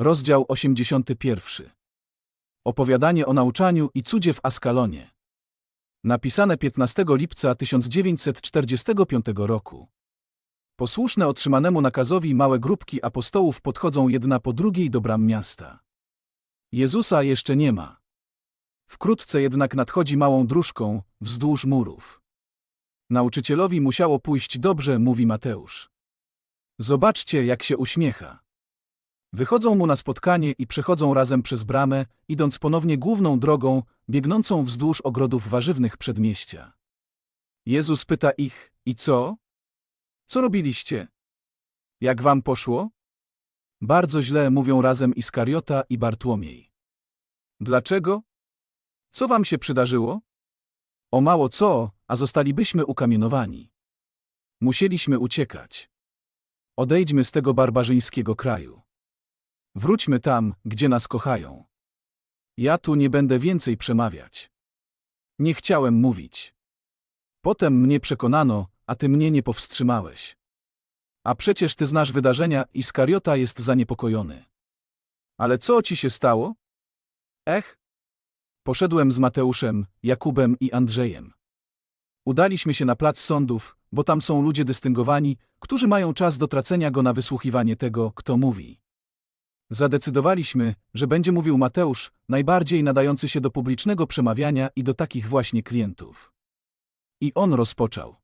Rozdział 81. Opowiadanie o nauczaniu i cudzie w Askalonie. Napisane 15 lipca 1945 roku. Posłuszne otrzymanemu nakazowi małe grupki apostołów podchodzą jedna po drugiej do bram miasta. Jezusa jeszcze nie ma. Wkrótce jednak nadchodzi małą dróżką wzdłuż murów. Nauczycielowi musiało pójść dobrze, mówi Mateusz. Zobaczcie, jak się uśmiecha. Wychodzą mu na spotkanie i przechodzą razem przez bramę, idąc ponownie główną drogą, biegnącą wzdłuż ogrodów warzywnych przedmieścia. Jezus pyta ich, i co? Co robiliście? Jak wam poszło? Bardzo źle mówią razem Iskariota i Bartłomiej. Dlaczego? Co wam się przydarzyło? O mało co, a zostalibyśmy ukamienowani. Musieliśmy uciekać. Odejdźmy z tego barbarzyńskiego kraju. Wróćmy tam, gdzie nas kochają. Ja tu nie będę więcej przemawiać. Nie chciałem mówić. Potem mnie przekonano, a ty mnie nie powstrzymałeś. A przecież ty znasz wydarzenia, Iskariota jest zaniepokojony. Ale co ci się stało? Ech? Poszedłem z Mateuszem, Jakubem i Andrzejem. Udaliśmy się na plac sądów, bo tam są ludzie dystyngowani, którzy mają czas do tracenia go na wysłuchiwanie tego, kto mówi. Zadecydowaliśmy, że będzie mówił Mateusz, najbardziej nadający się do publicznego przemawiania i do takich właśnie klientów. I on rozpoczął.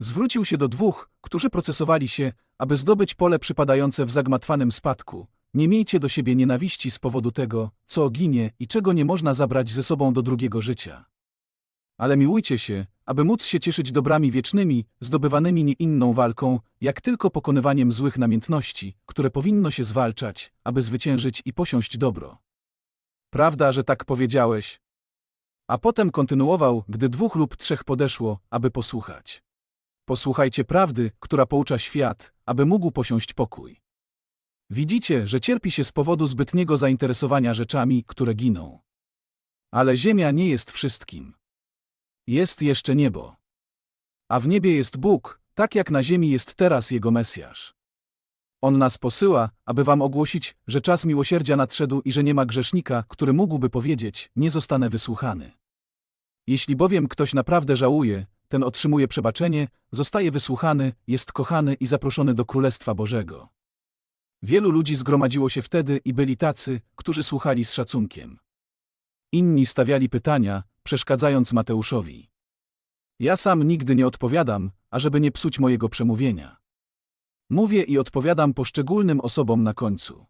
Zwrócił się do dwóch, którzy procesowali się, aby zdobyć pole przypadające w zagmatwanym spadku. Nie miejcie do siebie nienawiści z powodu tego, co ginie i czego nie można zabrać ze sobą do drugiego życia. Ale miłujcie się, aby móc się cieszyć dobrami wiecznymi, zdobywanymi nie inną walką, jak tylko pokonywaniem złych namiętności, które powinno się zwalczać, aby zwyciężyć i posiąść dobro. Prawda, że tak powiedziałeś? A potem kontynuował, gdy dwóch lub trzech podeszło, aby posłuchać. Posłuchajcie prawdy, która poucza świat, aby mógł posiąść pokój. Widzicie, że cierpi się z powodu zbytniego zainteresowania rzeczami, które giną. Ale ziemia nie jest wszystkim. Jest jeszcze niebo. A w niebie jest Bóg, tak jak na ziemi jest teraz Jego Mesjasz. On nas posyła, aby wam ogłosić, że czas miłosierdzia nadszedł i że nie ma grzesznika, który mógłby powiedzieć, nie zostanę wysłuchany. Jeśli bowiem ktoś naprawdę żałuje, ten otrzymuje przebaczenie, zostaje wysłuchany, jest kochany i zaproszony do Królestwa Bożego. Wielu ludzi zgromadziło się wtedy i byli tacy, którzy słuchali z szacunkiem. Inni stawiali pytania, przeszkadzając Mateuszowi. Ja sam nigdy nie odpowiadam, ażeby nie psuć mojego przemówienia. Mówię i odpowiadam poszczególnym osobom na końcu.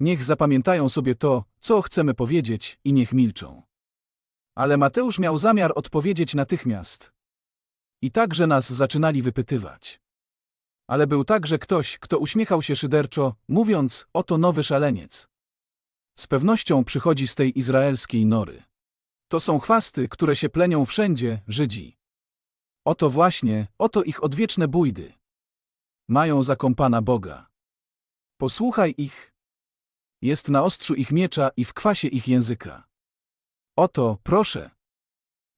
Niech zapamiętają sobie to, co chcemy powiedzieć, i niech milczą. Ale Mateusz miał zamiar odpowiedzieć natychmiast. I także nas zaczynali wypytywać. Ale był także ktoś, kto uśmiechał się szyderczo, mówiąc: Oto nowy szaleniec. Z pewnością przychodzi z tej izraelskiej nory. To są chwasty, które się plenią wszędzie, Żydzi. Oto właśnie, oto ich odwieczne bójdy. Mają zakąpana Boga. Posłuchaj ich. Jest na ostrzu ich miecza i w kwasie ich języka. Oto, proszę.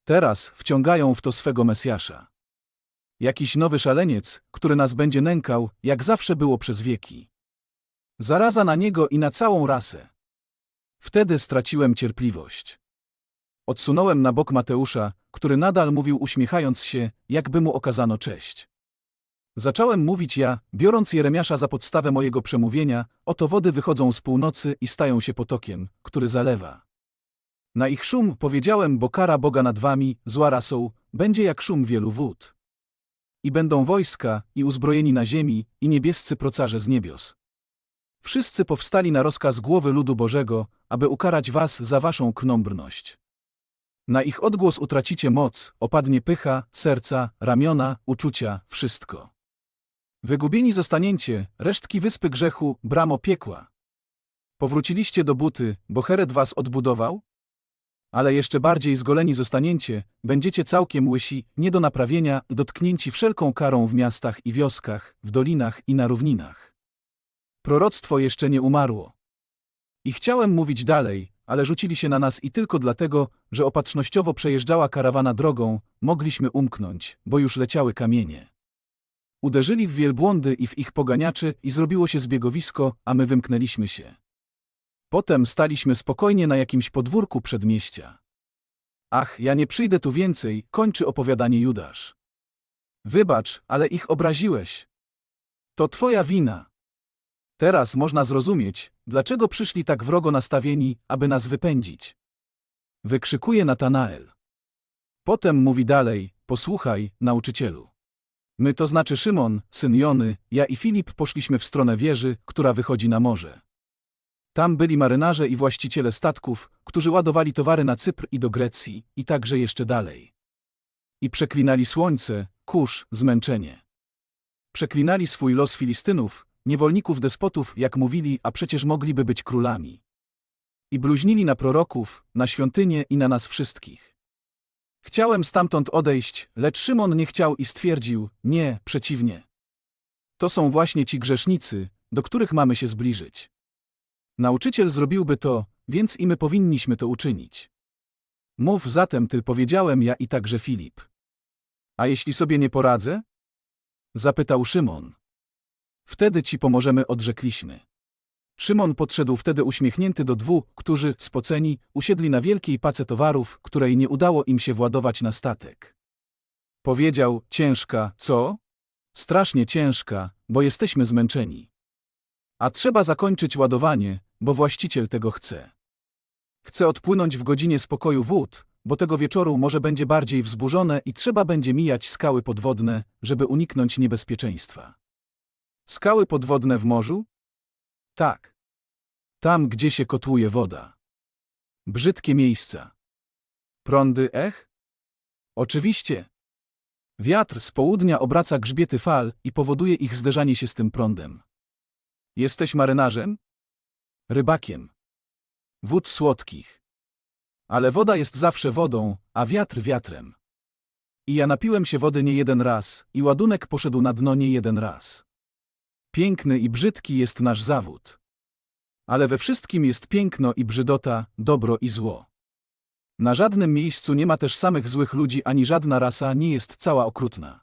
Teraz wciągają w to swego Mesjasza. Jakiś nowy szaleniec, który nas będzie nękał, jak zawsze było przez wieki. Zaraza na niego i na całą rasę. Wtedy straciłem cierpliwość. Odsunąłem na bok Mateusza, który nadal mówił uśmiechając się, jakby mu okazano cześć. Zacząłem mówić ja, biorąc Jeremiasza za podstawę mojego przemówienia, oto wody wychodzą z północy i stają się potokiem, który zalewa. Na ich szum powiedziałem, bo kara Boga nad wami, zła rasą, będzie jak szum wielu wód. I będą wojska, i uzbrojeni na ziemi, i niebiescy procarze z niebios. Wszyscy powstali na rozkaz głowy ludu Bożego, aby ukarać was za waszą knombrność. Na ich odgłos utracicie moc, opadnie pycha, serca, ramiona, uczucia, wszystko. Wygubieni zostaniecie, resztki wyspy grzechu, bramo piekła. Powróciliście do buty, bo Hered was odbudował? Ale jeszcze bardziej zgoleni zostaniecie, będziecie całkiem łysi, nie do naprawienia, dotknięci wszelką karą w miastach i wioskach, w dolinach i na równinach. Proroctwo jeszcze nie umarło. I chciałem mówić dalej, ale rzucili się na nas i tylko dlatego, że opatrznościowo przejeżdżała karawana drogą, mogliśmy umknąć, bo już leciały kamienie. Uderzyli w wielbłądy i w ich poganiaczy i zrobiło się zbiegowisko, a my wymknęliśmy się. Potem staliśmy spokojnie na jakimś podwórku przedmieścia. Ach, ja nie przyjdę tu więcej, kończy opowiadanie Judasz. Wybacz, ale ich obraziłeś. To twoja wina. Teraz można zrozumieć, dlaczego przyszli tak wrogo nastawieni, aby nas wypędzić. Wykrzykuje Natanael. Potem mówi dalej, posłuchaj, nauczycielu. My to znaczy Szymon, syn Jony, ja i Filip poszliśmy w stronę wieży, która wychodzi na morze. Tam byli marynarze i właściciele statków, którzy ładowali towary na Cypr i do Grecji, i także jeszcze dalej. I przeklinali słońce, kurz, zmęczenie. Przeklinali swój los Filistynów, niewolników despotów, jak mówili, a przecież mogliby być królami. I bluźnili na proroków, na świątynię i na nas wszystkich. Chciałem stamtąd odejść, lecz Szymon nie chciał i stwierdził, nie, przeciwnie. To są właśnie ci grzesznicy, do których mamy się zbliżyć. Nauczyciel zrobiłby to, więc i my powinniśmy to uczynić. Mów zatem ty, powiedziałem ja i także Filip. A jeśli sobie nie poradzę? Zapytał Szymon. Wtedy ci pomożemy, odrzekliśmy. Szymon podszedł wtedy uśmiechnięty do dwóch, którzy, spoceni, usiedli na wielkiej pace towarów, której nie udało im się władować na statek. Powiedział, ciężka, co? Strasznie ciężka, bo jesteśmy zmęczeni. A trzeba zakończyć ładowanie, bo właściciel tego chce. Chce odpłynąć w godzinie spokoju wód, bo tego wieczoru morze będzie bardziej wzburzone i trzeba będzie mijać skały podwodne, żeby uniknąć niebezpieczeństwa. Skały podwodne w morzu? Tak. Tam, gdzie się kotłuje woda. Brzydkie miejsca. Prądy ech? Oczywiście. Wiatr z południa obraca grzbiety fal i powoduje ich zderzanie się z tym prądem. Jesteś marynarzem? Rybakiem. Wód słodkich. Ale woda jest zawsze wodą, a wiatr wiatrem. I ja napiłem się wody nie jeden raz, i ładunek poszedł na dno nie jeden raz. Piękny i brzydki jest nasz zawód. Ale we wszystkim jest piękno i brzydota, dobro i zło. Na żadnym miejscu nie ma też samych złych ludzi, ani żadna rasa nie jest cała okrutna.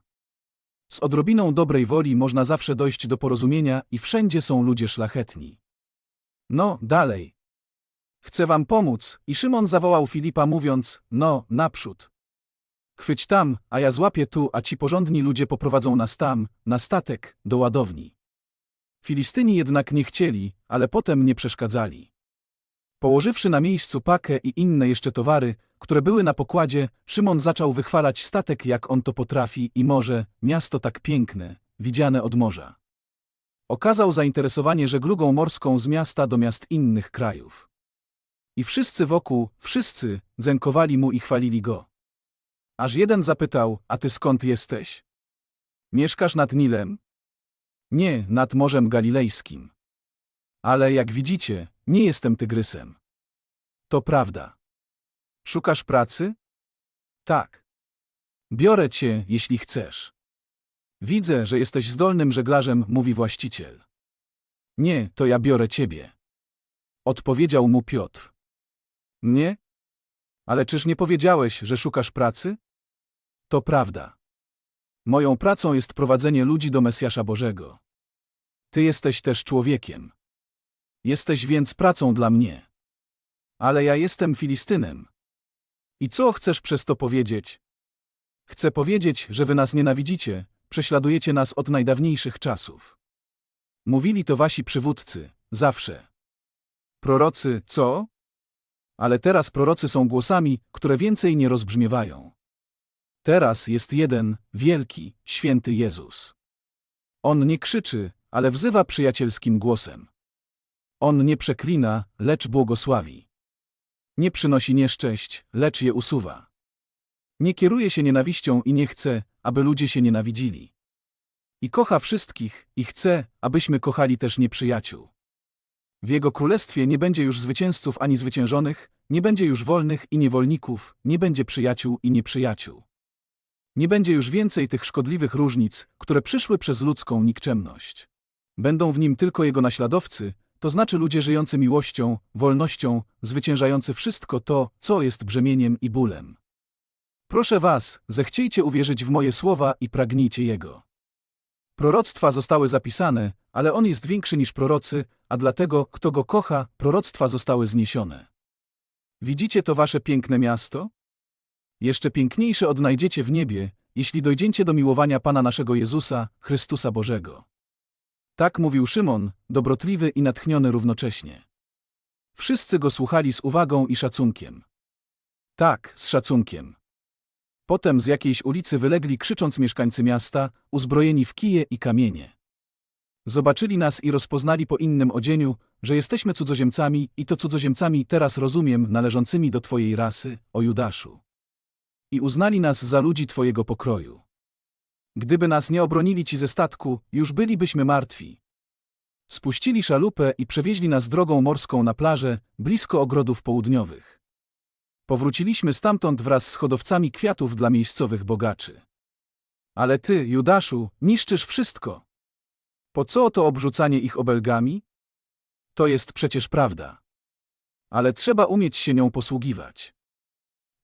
Z odrobiną dobrej woli można zawsze dojść do porozumienia i wszędzie są ludzie szlachetni. No, dalej. Chcę wam pomóc, i Szymon zawołał Filipa mówiąc, no, naprzód. Chwyć tam, a ja złapię tu, a ci porządni ludzie poprowadzą nas tam, na statek, do ładowni. Filistyni jednak nie chcieli, ale potem nie przeszkadzali. Położywszy na miejscu pakę i inne jeszcze towary, które były na pokładzie, Szymon zaczął wychwalać statek, jak on to potrafi i morze, miasto tak piękne, widziane od morza. Okazał zainteresowanie żeglugą morską z miasta do miast innych krajów. I wszyscy wokół, wszyscy, dzękowali mu i chwalili go. Aż jeden zapytał, a ty skąd jesteś? Mieszkasz nad Nilem? Nie, nad Morzem Galilejskim. Ale jak widzicie, nie jestem tygrysem. To prawda. Szukasz pracy? Tak. Biorę cię, jeśli chcesz. Widzę, że jesteś zdolnym żeglarzem, mówi właściciel. Nie, to ja biorę ciebie. Odpowiedział mu Piotr. Nie? Ale czyż nie powiedziałeś, że szukasz pracy? To prawda. Moją pracą jest prowadzenie ludzi do Mesjasza Bożego. Ty jesteś też człowiekiem. Jesteś więc pracą dla mnie. Ale ja jestem Filistynem. I co chcesz przez to powiedzieć? Chcę powiedzieć, że wy nas nienawidzicie, prześladujecie nas od najdawniejszych czasów. Mówili to wasi przywódcy, zawsze. Prorocy, co? Ale teraz prorocy są głosami, które więcej nie rozbrzmiewają. Teraz jest jeden, wielki, święty Jezus. On nie krzyczy, ale wzywa przyjacielskim głosem. On nie przeklina, lecz błogosławi. Nie przynosi nieszczęść, lecz je usuwa. Nie kieruje się nienawiścią i nie chce, aby ludzie się nienawidzili. I kocha wszystkich, i chce, abyśmy kochali też nieprzyjaciół. W Jego królestwie nie będzie już zwycięzców ani zwyciężonych, nie będzie już wolnych i niewolników, nie będzie przyjaciół i nieprzyjaciół. Nie będzie już więcej tych szkodliwych różnic, które przyszły przez ludzką nikczemność. Będą w nim tylko Jego naśladowcy, to znaczy ludzie żyjący miłością, wolnością, zwyciężający wszystko to, co jest brzemieniem i bólem. Proszę was, zechciejcie uwierzyć w moje słowa i pragnijcie Jego. Proroctwa zostały zapisane, ale on jest większy niż prorocy, a dlatego, kto go kocha, proroctwa zostały zniesione. Widzicie to wasze piękne miasto? Jeszcze piękniejsze odnajdziecie w niebie, jeśli dojdziecie do miłowania Pana naszego Jezusa, Chrystusa Bożego. Tak mówił Szymon, dobrotliwy i natchniony równocześnie. Wszyscy go słuchali z uwagą i szacunkiem. Tak, z szacunkiem. Potem z jakiejś ulicy wylegli krzycząc mieszkańcy miasta, uzbrojeni w kije i kamienie. Zobaczyli nas i rozpoznali po innym odzieniu, że jesteśmy cudzoziemcami i to cudzoziemcami teraz rozumiem należącymi do Twojej rasy, o Judaszu. I uznali nas za ludzi Twojego pokroju. Gdyby nas nie obronili Ci ze statku, już bylibyśmy martwi. Spuścili szalupę i przewieźli nas drogą morską na plażę, blisko ogrodów południowych. Powróciliśmy stamtąd wraz z hodowcami kwiatów dla miejscowych bogaczy. Ale ty, Judaszu, niszczysz wszystko. Po co to obrzucanie ich obelgami? To jest przecież prawda. Ale trzeba umieć się nią posługiwać.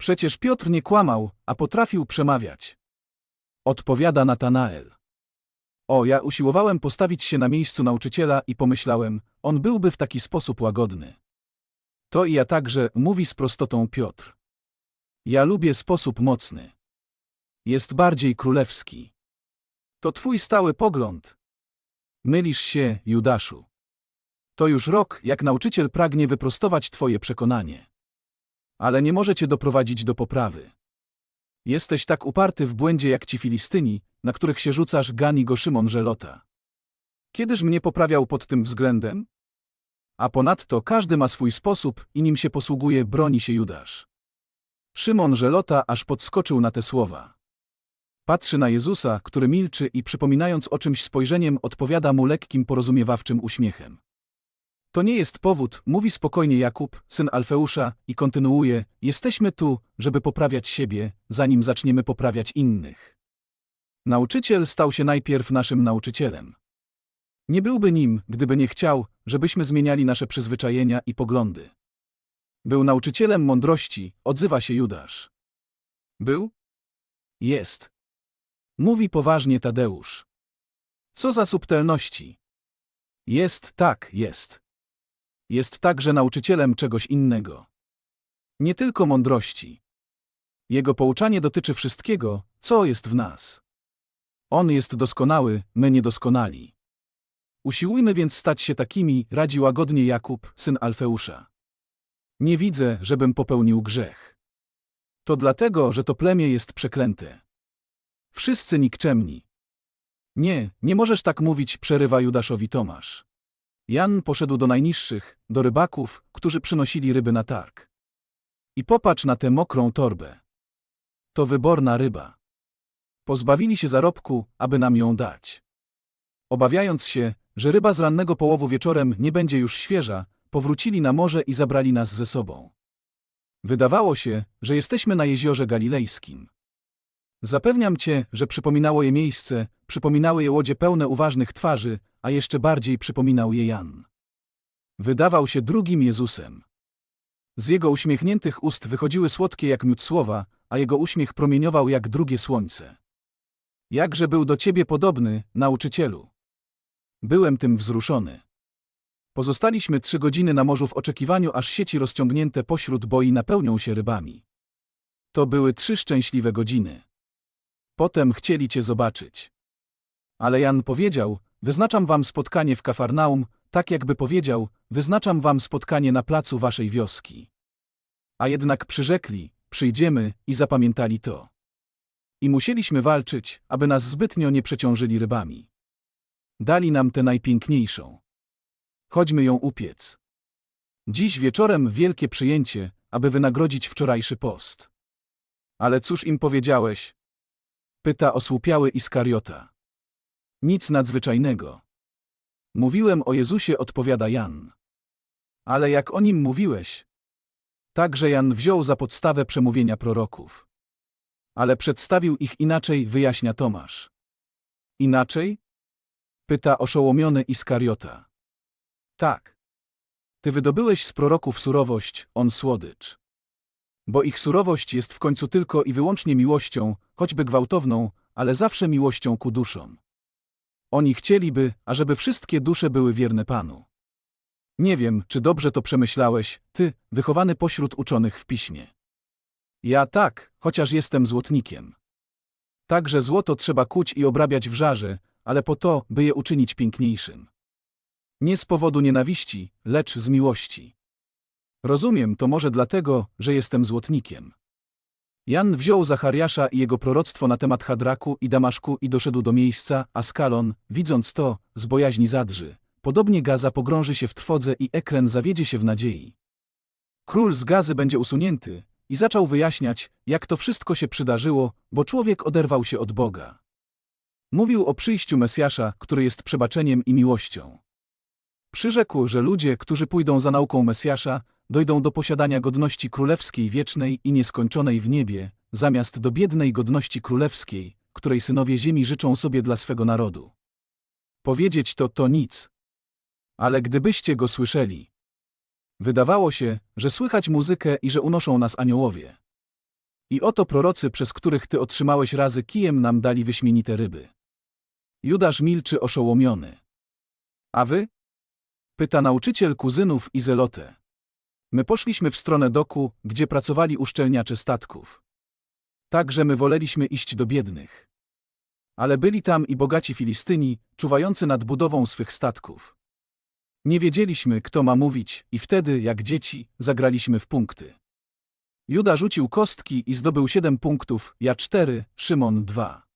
Przecież Piotr nie kłamał, a potrafił przemawiać. Odpowiada Natanael. O, ja usiłowałem postawić się na miejscu nauczyciela i pomyślałem, on byłby w taki sposób łagodny. To i ja także, mówi z prostotą Piotr. Ja lubię sposób mocny. Jest bardziej królewski. To twój stały pogląd. Mylisz się, Judaszu. To już rok, jak nauczyciel pragnie wyprostować twoje przekonanie. Ale nie może cię doprowadzić do poprawy. Jesteś tak uparty w błędzie jak ci Filistyni, na których się rzucasz gani go Szymon Żelota. Kiedyż mnie poprawiał pod tym względem? A ponadto każdy ma swój sposób i nim się posługuje broni się Judasz. Szymon Żelota aż podskoczył na te słowa. Patrzy na Jezusa, który milczy i przypominając o czymś spojrzeniem odpowiada mu lekkim porozumiewawczym uśmiechem. To nie jest powód, mówi spokojnie Jakub, syn Alfeusza, i kontynuuje: Jesteśmy tu, żeby poprawiać siebie, zanim zaczniemy poprawiać innych. Nauczyciel stał się najpierw naszym nauczycielem. Nie byłby nim, gdyby nie chciał, żebyśmy zmieniali nasze przyzwyczajenia i poglądy. Był nauczycielem mądrości, odzywa się Judasz. Był? Jest. Mówi poważnie Tadeusz. Co za subtelności. Jest, tak, jest. Jest także nauczycielem czegoś innego. Nie tylko mądrości. Jego pouczanie dotyczy wszystkiego, co jest w nas. On jest doskonały, my niedoskonali. Usiłujmy więc stać się takimi, radzi łagodnie Jakub, syn Alfeusza. Nie widzę, żebym popełnił grzech. To dlatego, że to plemię jest przeklęte. Wszyscy nikczemni. Nie, nie możesz tak mówić, przerywa Judaszowi Tomasz. Jan poszedł do najniższych, do rybaków, którzy przynosili ryby na targ. I popatrz na tę mokrą torbę. To wyborna ryba. Pozbawili się zarobku, aby nam ją dać. Obawiając się, że ryba z rannego połowu wieczorem nie będzie już świeża, powrócili na morze i zabrali nas ze sobą. Wydawało się, że jesteśmy na jeziorze galilejskim. Zapewniam cię, że przypominało je miejsce, przypominały je łodzie pełne uważnych twarzy, a jeszcze bardziej przypominał je Jan. Wydawał się drugim Jezusem. Z jego uśmiechniętych ust wychodziły słodkie jak miód słowa, a jego uśmiech promieniował jak drugie słońce. Jakże był do ciebie podobny, nauczycielu. Byłem tym wzruszony. Pozostaliśmy trzy godziny na morzu w oczekiwaniu, aż sieci rozciągnięte pośród boi napełnią się rybami. To były trzy szczęśliwe godziny. Potem chcieli cię zobaczyć. Ale Jan powiedział, wyznaczam wam spotkanie w Kafarnaum, tak jakby powiedział, wyznaczam wam spotkanie na placu waszej wioski. A jednak przyrzekli, przyjdziemy i zapamiętali to. I musieliśmy walczyć, aby nas zbytnio nie przeciążyli rybami. Dali nam tę najpiękniejszą. Chodźmy ją upiec. Dziś wieczorem wielkie przyjęcie, aby wynagrodzić wczorajszy post. Ale cóż im powiedziałeś? Pyta osłupiały Iskariota. Nic nadzwyczajnego. Mówiłem o Jezusie, odpowiada Jan. Ale jak o nim mówiłeś? Także Jan wziął za podstawę przemówienia proroków. Ale przedstawił ich inaczej, wyjaśnia Tomasz. Inaczej? Pyta oszołomiony Iskariota. Tak. Ty wydobyłeś z proroków surowość, on słodycz. Bo ich surowość jest w końcu tylko i wyłącznie miłością, choćby gwałtowną, ale zawsze miłością ku duszom. Oni chcieliby, ażeby wszystkie dusze były wierne Panu. Nie wiem, czy dobrze to przemyślałeś, ty, wychowany pośród uczonych w piśmie. Ja tak, chociaż jestem złotnikiem. Także złoto trzeba kuć i obrabiać w żarze, ale po to, by je uczynić piękniejszym. Nie z powodu nienawiści, lecz z miłości. Rozumiem to może dlatego, że jestem złotnikiem. Jan wziął Zachariasza i jego proroctwo na temat Hadraku i Damaszku i doszedł do miejsca, a Skalon, widząc to, z bojaźni zadrży. Podobnie Gaza pogrąży się w trwodze i Ekren zawiedzie się w nadziei. Król z Gazy będzie usunięty i zaczął wyjaśniać, jak to wszystko się przydarzyło, bo człowiek oderwał się od Boga. Mówił o przyjściu Mesjasza, który jest przebaczeniem i miłością. Przyrzekł, że ludzie, którzy pójdą za nauką Mesjasza, dojdą do posiadania godności królewskiej wiecznej i nieskończonej w niebie, zamiast do biednej godności królewskiej, której synowie ziemi życzą sobie dla swego narodu. Powiedzieć to to nic. Ale gdybyście go słyszeli. Wydawało się, że słychać muzykę i że unoszą nas aniołowie. I oto prorocy, przez których ty otrzymałeś razy kijem nam dali wyśmienite ryby. Judasz milczy oszołomiony. A wy? Pyta nauczyciel kuzynów i zelotę. My poszliśmy w stronę doku, gdzie pracowali uszczelniacze statków. Także my woleliśmy iść do biednych. Ale byli tam i bogaci Filistyni, czuwający nad budową swych statków. Nie wiedzieliśmy, kto ma mówić, i wtedy, jak dzieci, zagraliśmy w punkty. Juda rzucił kostki i zdobył siedem punktów, ja cztery, Szymon dwa.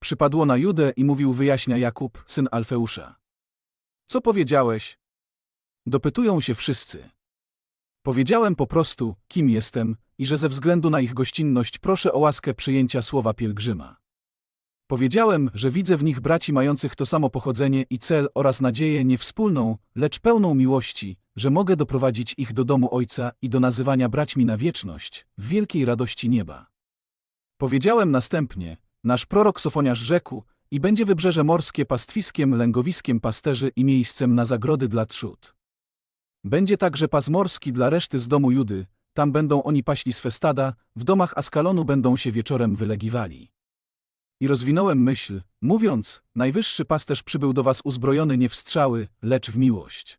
Przypadło na Judę i mówił wyjaśnia Jakub, syn Alfeusza. Co powiedziałeś? Dopytują się wszyscy. Powiedziałem po prostu, kim jestem i że ze względu na ich gościnność proszę o łaskę przyjęcia słowa pielgrzyma. Powiedziałem, że widzę w nich braci mających to samo pochodzenie i cel oraz nadzieję nie wspólną, lecz pełną miłości, że mogę doprowadzić ich do domu Ojca i do nazywania braćmi na wieczność, w wielkiej radości nieba. Powiedziałem następnie, nasz prorok Sofoniarz rzekł, i będzie wybrzeże morskie pastwiskiem, lęgowiskiem pasterzy i miejscem na zagrody dla trzód. Będzie także pas morski dla reszty z domu Judy, tam będą oni paśli swe stada, w domach Askalonu będą się wieczorem wylegiwali. I rozwinąłem myśl, mówiąc, najwyższy pasterz przybył do was uzbrojony nie w strzały, lecz w miłość.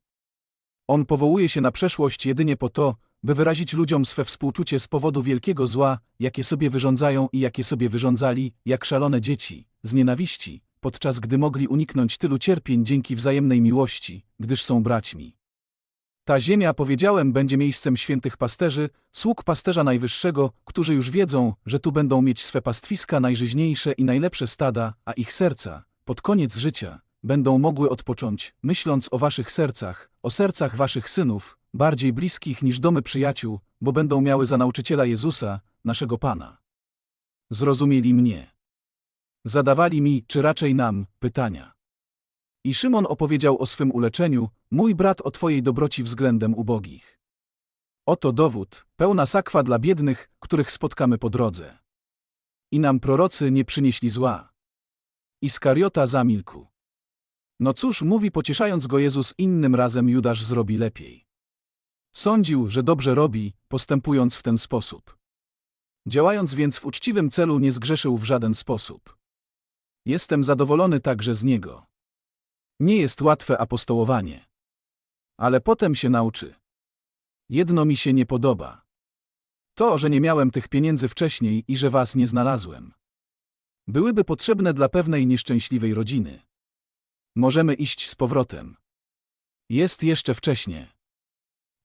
On powołuje się na przeszłość jedynie po to, by wyrazić ludziom swe współczucie z powodu wielkiego zła, jakie sobie wyrządzają i jakie sobie wyrządzali, jak szalone dzieci, z nienawiści, podczas gdy mogli uniknąć tylu cierpień dzięki wzajemnej miłości, gdyż są braćmi. Ta ziemia, powiedziałem, będzie miejscem świętych pasterzy, sług pasterza najwyższego, którzy już wiedzą, że tu będą mieć swe pastwiska najżyźniejsze i najlepsze stada, a ich serca, pod koniec życia, będą mogły odpocząć, myśląc o waszych sercach, o sercach waszych synów, bardziej bliskich niż domy przyjaciół, bo będą miały za nauczyciela Jezusa, naszego Pana. Zrozumieli mnie. Zadawali mi, czy raczej nam, pytania. I Szymon opowiedział o swym uleczeniu, mój brat o twojej dobroci względem ubogich. Oto dowód, pełna sakwa dla biednych, których spotkamy po drodze. I nam prorocy nie przynieśli zła. Iskariota zamilkł. No cóż, mówi pocieszając go Jezus, innym razem Judasz zrobi lepiej. Sądził, że dobrze robi, postępując w ten sposób. Działając więc w uczciwym celu nie zgrzeszył w żaden sposób. Jestem zadowolony także z niego. Nie jest łatwe apostołowanie. Ale potem się nauczy. Jedno mi się nie podoba. To, że nie miałem tych pieniędzy wcześniej i że was nie znalazłem. Byłyby potrzebne dla pewnej nieszczęśliwej rodziny. Możemy iść z powrotem. Jest jeszcze wcześnie.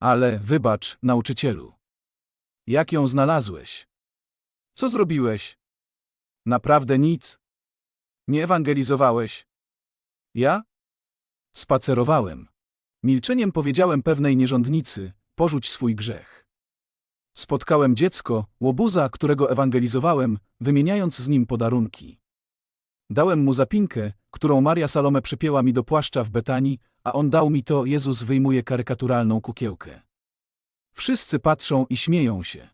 Ale, wybacz, nauczycielu. Jak ją znalazłeś? Co zrobiłeś? Naprawdę nic? Nie ewangelizowałeś? Ja? Spacerowałem. Milczeniem powiedziałem pewnej nierządnicy, porzuć swój grzech. Spotkałem dziecko, łobuza, którego ewangelizowałem, wymieniając z nim podarunki. Dałem mu zapinkę, którą Maria Salome przypięła mi do płaszcza w Betanii, a on dał mi to, Jezus wyjmuje karykaturalną kukiełkę. Wszyscy patrzą i śmieją się.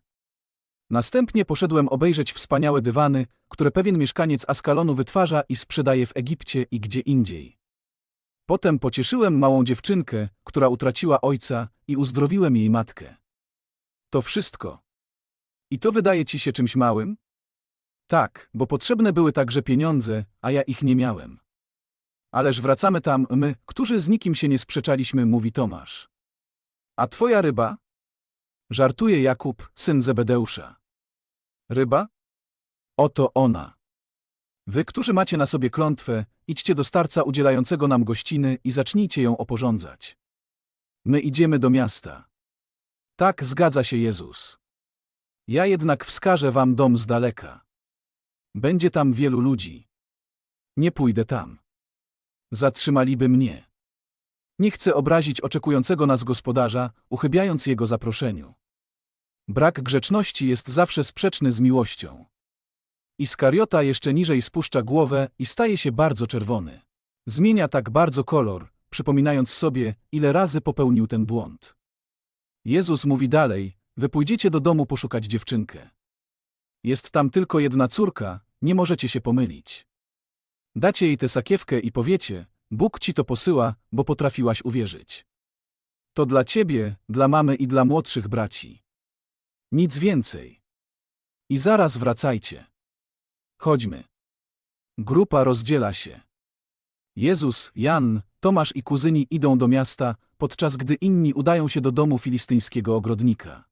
Następnie poszedłem obejrzeć wspaniałe dywany, które pewien mieszkaniec Askalonu wytwarza i sprzedaje w Egipcie i gdzie indziej. Potem pocieszyłem małą dziewczynkę, która utraciła ojca i uzdrowiłem jej matkę. To wszystko. I to wydaje ci się czymś małym? Tak, bo potrzebne były także pieniądze, a ja ich nie miałem. Ależ wracamy tam my, którzy z nikim się nie sprzeczaliśmy, mówi Tomasz. A twoja ryba? Żartuje Jakub, syn Zebedeusza. Ryba? Oto ona. Wy, którzy macie na sobie klątwę, idźcie do starca udzielającego nam gościny i zacznijcie ją oporządzać. My idziemy do miasta. Tak zgadza się Jezus. Ja jednak wskażę wam dom z daleka. Będzie tam wielu ludzi. Nie pójdę tam. Zatrzymaliby mnie. Nie chcę obrazić oczekującego nas gospodarza, uchybiając jego zaproszeniu. Brak grzeczności jest zawsze sprzeczny z miłością. Iskariota jeszcze niżej spuszcza głowę i staje się bardzo czerwony. Zmienia tak bardzo kolor, przypominając sobie, ile razy popełnił ten błąd. Jezus mówi dalej: Wy pójdziecie do domu poszukać dziewczynkę. Jest tam tylko jedna córka, nie możecie się pomylić. Dacie jej tę sakiewkę i powiecie: Bóg ci to posyła, bo potrafiłaś uwierzyć. To dla ciebie, dla mamy i dla młodszych braci. Nic więcej. I zaraz wracajcie. Chodźmy. Grupa rozdziela się. Jezus, Jan, Tomasz i kuzyni idą do miasta, podczas gdy inni udają się do domu filistyńskiego ogrodnika.